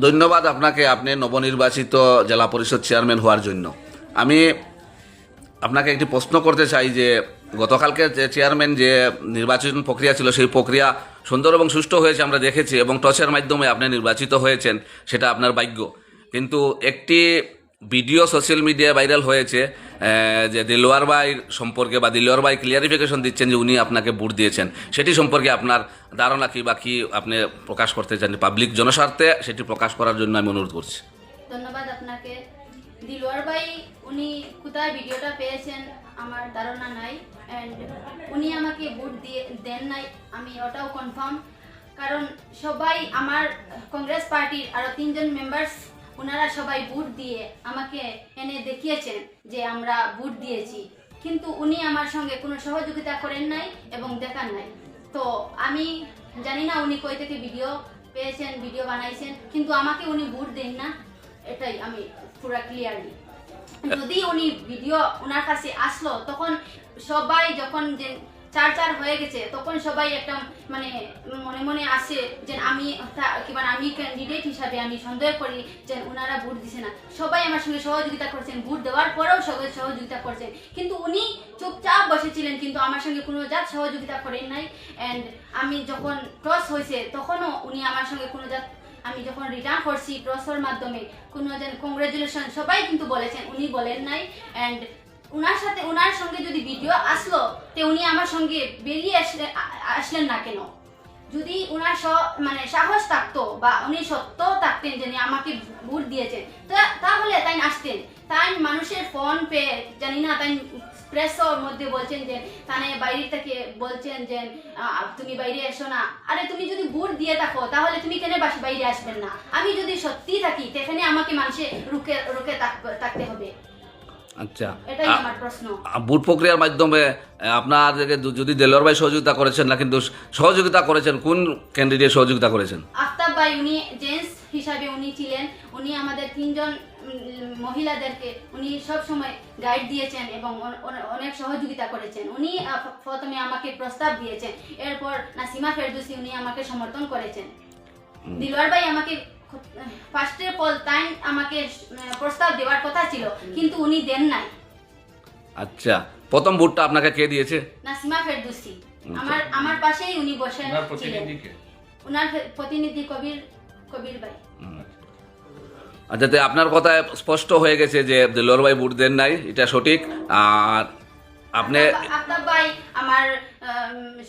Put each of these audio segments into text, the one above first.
ধন্যবাদ আপনাকে, আপনি নবনির্বাচিত জেলা পরিষদ চেয়ারম্যান হওয়ার জন্য। আমি আপনাকে একটি প্রশ্ন করতে চাই যে, গতকালকে চেয়ারম্যান যে নির্বাচন প্রক্রিয়া ছিল, সেই প্রক্রিয়া সুন্দর এবং সুষ্ঠু হয়েছে আমরা দেখেছি এবং টসের মাধ্যমে আপনি নির্বাচিত হয়েছেন, সেটা আপনার ভাগ্য। কিন্তু একটি ভিডিও সোশ্যাল মিডিয়ায় ভাইরাল হয়েছে যে দিলওয়ার ভাই সম্পর্কে বা দিলওয়ার ভাই ক্লিয়ারিফিকেশন দিচ্ছেন যে উনি আপনাকে ভোট দিয়েছেন। সেটি সম্পর্কে আপনার ধারণা কি বা কি আপনি প্রকাশ করতে চান? পাবলিক জনস্বার্থে সেটি প্রকাশ করার জন্য আমি অনুরোধ করছি। ধন্যবাদ আপনাকে। দিলওয়ার ভাই, উনি কোথায় ভিডিওটা পেয়েছেন আমার ধারণা নাই। অ্যান্ড উনি আমাকে ভোট দিয়ে, দেন নাই, আমি ওটাও কনফার্ম কারণ সবাই আমার কংগ্রেস পার্টির আরও তিনজন মেম্বার্স ওনারা সবাই ভোট দিয়ে আমাকে এনে দেখিয়েছেন যে আমরা ভোট দিয়েছি। কিন্তু উনি আমার সঙ্গে কোনো সহযোগিতা করেন নাই এবং দেখান নাই। তো আমি জানি না উনি কই থেকে ভিডিও পেয়েছেন, ভিডিও বানাইছেন, কিন্তু আমাকে উনি ভোট দেন না। এটাই আমি পুরা ক্লিয়ারলি যদি উনি ভিডিও ওনার কাছে আসলো, তখন সবাই যখন যে চার চার হয়ে গেছে, তখন সবাই একটা মানে মনে মনে আসে যে আমি কি মানে আমি ক্যান্ডিডেট হিসাবে আমি সন্দেহ করি যে ওনারা ভোট দিছে না। সবাই আমার সঙ্গে সহযোগিতা করছেন, ভোট দেওয়ার পরেও সবাই সহযোগিতা করছেন। কিন্তু উনি চুপচাপ বসেছিলেন, কিন্তু আমার সঙ্গে কোনো জাত সহযোগিতা করেন নাই। অ্যান্ড আমি যখন টস হয়েছে তখনও উনি আমার সঙ্গে কোনো জাত, আমি যখন রিটার্ন করছি টসের মাধ্যমে, কোনো যেন কংগ্রেচুলেশন সবাই কিন্তু বলেছেন, উনি বলেন নাই। অ্যান্ড ওনার সাথে ওনার সঙ্গে যদি তে উনি আমার সঙ্গে বেরিয়ে আসলে আসলেন না কেন? যদি উনার স- মানে সাহস থাকতো বা উনি সত্য থাকতেন যে আমাকে ভোট দিয়েছেন তাহলে তাই আসতেন? তাই মানুষের ফোন পে, জানি না, তাই প্রেসর মধ্যে বলছেন যে তানে বাইরে থেকে বলছেন যে তুমি বাইরে এসো না। আরে তুমি যদি ভোট দিয়ে থাকো, তাহলে তুমি কেন বাইরে আসবেন না? আমি যদি সত্যি থাকি, সেখানে আমাকে মানুষে রুকে রুকে থাকতে হবে। আচ্ছা। এটাই আ- প্রশ্ন। বুট প্রক্রিয়ার মাধ্যমে আপনাদেরকে যদি দেলোয়ার ভাই সহযোগিতা করেছেন না কিন্তু সহযোগিতা করেছেন কোন ক্যান্ডিডেট সহযোগিতা করেছেন? আফতাব ভাই উনি জেন্টস হিসাবে উনি ছিলেন উনি আমাদের তিনজন মহিলাদেরকে উনি সব সময় গাইড দিয়েছেন এবং অন- অন- অনেক সহযোগিতা করেছেন। উনি প্রথমে আমাকে প্রস্তাব দিয়েছেন। এরপর নাসিমা ফেরদুসি উনি আমাকে সমর্থন করেছেন। দিলওয়ার ভাই আমাকে তাই আমাকে প্রস্তাব দেওয়ার কথা ছিল কিন্তু উনি দেন নাই। আচ্ছা প্রথম বুটটা আপনাকে কে দিয়েছে? নাসিমা ফেরদুসি। আমার আমার পাশেই উনি বসে ছিলেন। উনার প্রতিনিধি কবির কবির ভাই। আচ্ছা। তো আপনার কথায় স্পষ্ট হয়ে গেছে যে দেলোয়ার ভাই বুট দেন নাই এটা সঠিক। আর আপনি আফতাব- ভাই আমার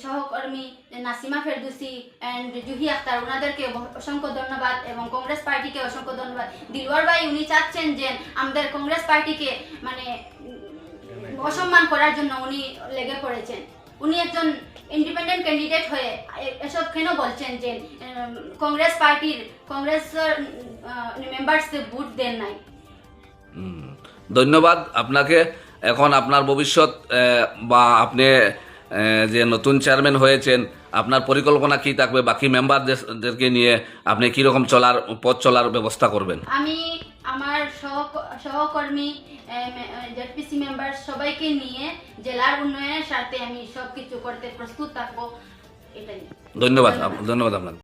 সহকর্মী নাসিমা ফেরদুসি এন্ড জুহি আখতার ওনাদেরকে অসংখ্য ধন্যবাদ এবং কংগ্রেস পার্টিকে অসংখ্য ধন্যবাদ। দিলওয়ার ভাই উনি চাচ্ছেন যে আমাদের কংগ্রেস পার্টিকে মানে অসম্মান করার জন্য উনি লেগে পড়েছেন। উনি একজন ইন্ডিপেন্ডেন্ট ক্যান্ডিডেট হয়ে এসব কেন বলছেন যে কংগ্রেস পার্টির কংগ্রেসের মেম্বার্সদের ভোট দেন নাই? ধন্যবাদ আপনাকে। এখন আপনার ভবিষ্যৎ বা আপনি যে নতুন চেয়ারম্যান হয়েছেন আপনার পরিকল্পনা কি থাকবে? বাকি মেম্বারদেরকে নিয়ে আপনি কীরকম চলার পথ চলার ব্যবস্থা করবেন? আমি আমার সহকর্মী জেডপিসি মেম্বার সবাইকে নিয়ে জেলার উন্নয়নের স্বার্থে আমি সবকিছু করতে প্রস্তুত থাকব এটাই। ধন্যবাদ। ধন্যবাদ আপনাকে।